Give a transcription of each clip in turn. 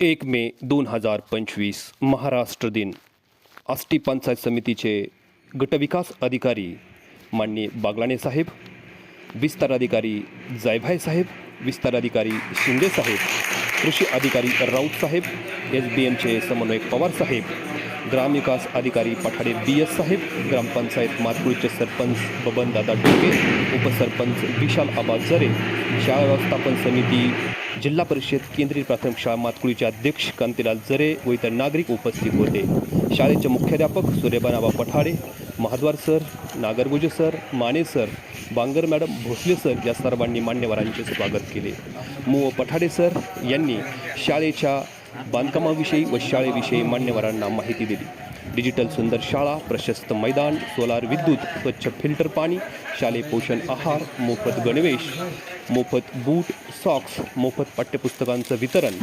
एक मे दोन हजार पंचवीस महाराष्ट्र दिन. आष्टी पंचायत समितीचे गटविकास अधिकारी माननीय बागलाणे साहेब विस्तार अधिकारी जायभाई साहेब विस्तार अधिकारी शिंदे साहेब कृषी अधिकारी राऊत साहेब एस बी एमचे समन्वयक पवार साहेब ग्रामविकास अधिकारी पठाडे बी एस साहेब ग्रामपंचायत मातकुळीचे सरपंच बबनदादा डोके उपसरपंच विशाल आबाद जरे शाळा व्यवस्थापन समिती जिल्हा परिषद केंद्रीय प्राथमिक शाळा मातकुळीचे अध्यक्ष कांतीलाल जरे व इतर नागरिक उपस्थित होते. शाळेचे मुख्याध्यापक सूर्यबानाबा Pathade Mahadwar sir Nagargoje sir Mane sir Bangar madam Bhosale sir या सर्वांनी मान्यवरांचे स्वागत केले. मो. पठाडे सर यांनी शाळेच्या बांधकामाविषयी व शाळेविषयी मान्यवरांना माहिती दिली. डिजिटल सुंदर शाळा प्रशस्त मैदान सोलार विद्युत स्वच्छ फिल्टर पाणी शालेय पोषण आहार मोफत गणवेश मोफत बूट सॉक्स मोफत पाठ्यपुस्तकांचं वितरण.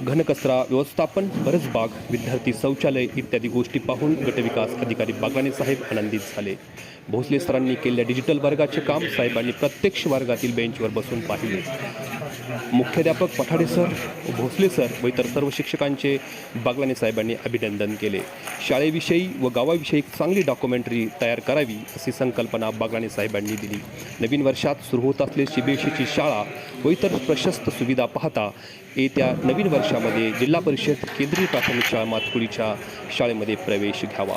घनकचरा व्यवस्थापन परसबाग विद्यार्थी शौचालय इत्यादी गोष्टी पाहून गटविकास अधिकारी बागाने साहेब आनंदित झाले. भोसले सरांनी केलेल्या डिजिटल वर्गाचे काम साहेबांनी प्रत्यक्ष वर्गातील बेंचवर बसून पाहिले. मुख्याध्यापक पठाडे सर भोसले सर व इतर सर्व शिक्षकांचे बागलाने साहेबांनी अभिनंदन केले. शाळेविषयी व गावाविषयी चांगली डॉक्युमेंटरी तयार करावी अशी संकल्पना बागलाने साहेबांनी दिली. नवीन वर्षात सुरू होत असलेली सीबीएसईची शाळा व इतर प्रशस्त सुविधा पाहता येत्या नवीन वर्षामध्ये जिल्हा परिषद केंद्रीय प्राथमिक शाळा मातकुळीच्या शाळेमध्ये प्रवेश घ्यावा.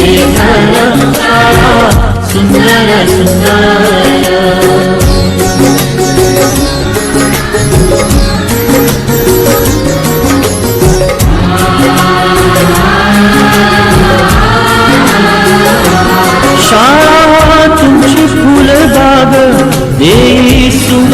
शाळा सुंदर सुंदर शाळा तुमची फुलबाग देई सुगंधित रंग शाळा